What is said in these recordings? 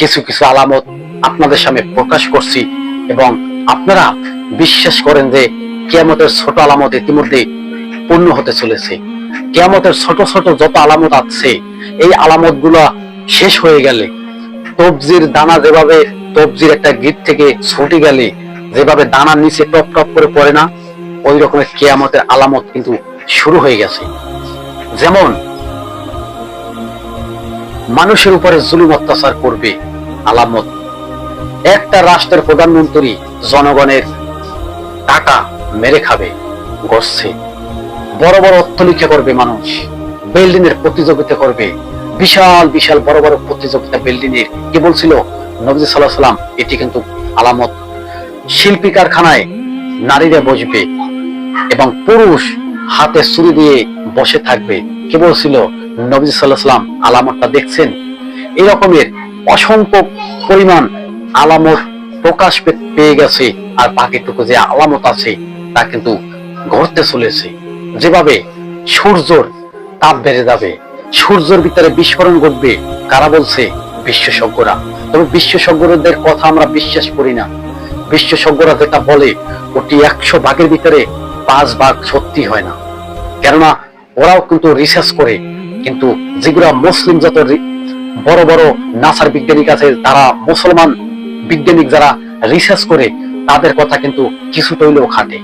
কিছু কিছু আলামত আপনাদের সামনে প্রকাশ করছি এবং আপনারা বিশ্বাস করেন যে কেয়ামতের ছোট আলামত ইতিমধ্যে পূর্ণ হতে চলেছে। কেয়ামতের ছোট ছোট যত আলামত আছে, এই আলামত শেষ হয়ে গেলে, তবজির দানা যেভাবে তবজির একটা গিট থেকে ছুটে গেলে, যেভাবে দানার নিচে টপ টপ করে পড়ে না, ওই রকমের কেয়ামতের আলামত কিন্তু শুরু হয়ে গেছে। যেমন, মানুষের উপরে জুলুম অত্যাচার করবে আলামত। একটা রাষ্ট্রের প্রধানমন্ত্রী জনগণের টাকা মেরে খাবে, গড়ছে। বড় বড় অট্টালিকা করবে মানুষ বিল্ডিং এর প্রতিযোগিতা করবে। বিশাল বিশাল বড় বড় প্রতিযোগিতা বিল্ডিং এর কি বলছিল? নবী সাল্লাহ সাল্লাম এটি কিন্তু আলামত। শিল্পী কারখানায় নারীরা বসবে এবং পুরুষ হাতে ছুরি দিয়ে বসে থাকবে। কি বলছিল? নবী সাল্লাহ সাল্লাম আলামতটা দেখছেন? এই রকমের অসংখ্য পরিমাণ আলামত প্রকাশ পেয়ে গেছে আর বাকিটুকু যে আলামত আছে তা কিন্তু ঘটতে চলেছে। যেভাবে সূর্যর তাপ বেড়ে যাবে, সূর্যের ভিতরে বিস্ফোরণ ঘটবে, কারা বলছে? বিশেষজ্ঞরা তবে বিশেষজ্ঞদের কথা আমরা বিশ্বাস করি না। বিশেষজ্ঞরা যেটা বলে, ওটি একশো ভাগের ভিতরে পাঁচ ভাগ সত্যি হয় না। কেননা ওরাও কিন্তু রিসার্চ করে, কিন্তু যেগুলা মুসলিম যত রি- বড় বড় নাসার বিজ্ঞানিক আছে তারা মুসলমান বিজ্ঞানিক যারা রিসার্চ করে, তাদের কথা কিন্তু কিছুটা হইলেও খাটে।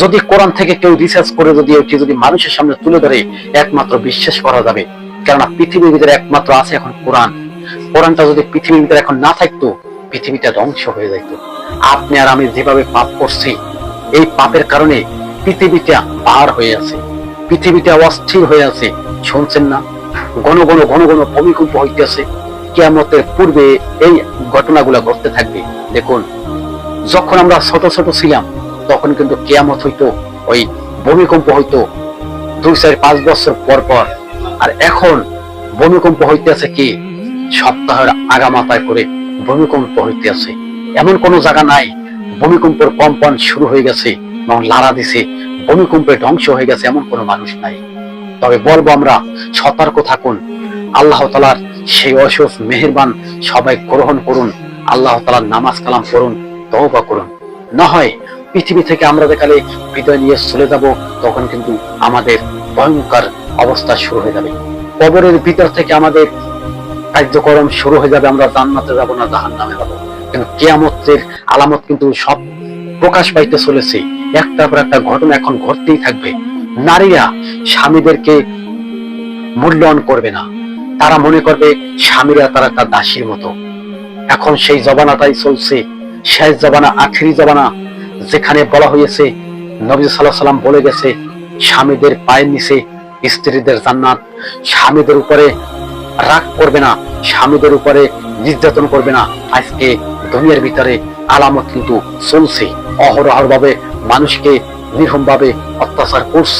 যদি কোরআন থেকে কেউ রিসার্চ করে যদি এটি যদি মানুষের সামনে তুলে ধরে, একমাত্র বিশ্বাস করা যাবে। কেননা পৃথিবীর ভিতরে একমাত্র আছে এখন কোরআন। কোরআনটা যদি পৃথিবীর ভিতরে এখন না থাকতো, পৃথিবীটা ধ্বংস হয়ে যেত আপনি আর আমি যেভাবে পাপ করছি, এই পাপের কারণে পৃথিবীটা পার হয়ে আছে। পৃথিবীটা অস্থির হয়ে আছে। শুনছেন না? ঘন ঘন ঘন ঘন ভূমিকম্প হইতেছে। কেয়ামতের পূর্বে এই ঘটনাগুলো ঘটতে থাকবে। দেখুন, যখন আমরা ছোট ছোট ছিলাম, তখন কিন্তু কেয়ামত হইতো, ওই ভূমিকম্প হইতো, দুই চার পাঁচ বছর পর পর। আর এখন ভূমিকম্প হইতেছে কি? সপ্তাহের আগামাতায় করে ভূমিকম্প হইতেছে। এমন কোন জায়গা নাই। ভূমিকম্পের কম্পন শুরু হয়ে গেছে এবং লারা দিছে। ভূমিকম্পে ধ্বংস হয়ে গেছে এমন কোনো মানুষ নাই। তবে বলব আমরা, সতর্ক থাকুন। আল্লাহ তালার সেই অসুখ মেহেরবান সবাই গ্রহণ করুন। আল্লাহ তালার নামাজ কালাম করুন তওবা করুন। না হয় পৃথিবী থেকে আমরা দেখালে বিদায় নিয়ে চলে যাব, তখন কিন্তু আমাদের ভয়ঙ্কর অবস্থা শুরু হয়ে যাবে। কবরের ভিতর থেকে আমাদের কার্যক্রম শুরু হয়ে যাবে, আমরা জান্নাতে যাব না জাহান নামে যাব। কিন্তু কেয়ামতের আলামত কিন্তু সব প্রকাশ পাইতে চলেছে। একটার পর একটা ঘটনা এখন ঘটতেই থাকবে। নারীরা স্বামীদেরকে মূল্যায়ন করবে না। তারা মনে করবে স্বামীরা তারা তার দাসীর মতো। এখন সেই জবানাটাই চলছে, শেষ জবানা, আখেরি জবানা, যেখানে বলা হয়েছে, নবী সাল্লাহ সাল্লাম বলে গেছে, স্বামীদের পায়ের নিচে স্ত্রীদের জান্নাত। স্বামীদের উপরে রাগ করবে না, স্বামীদের উপরে নির্যাতন করবে না। আজকে দুনিয়ার ভিতরে আলামত কিন্তু চলছে অহরহর ভাবে মানুষকে নির্মমভাবে অত্যাচার করছে।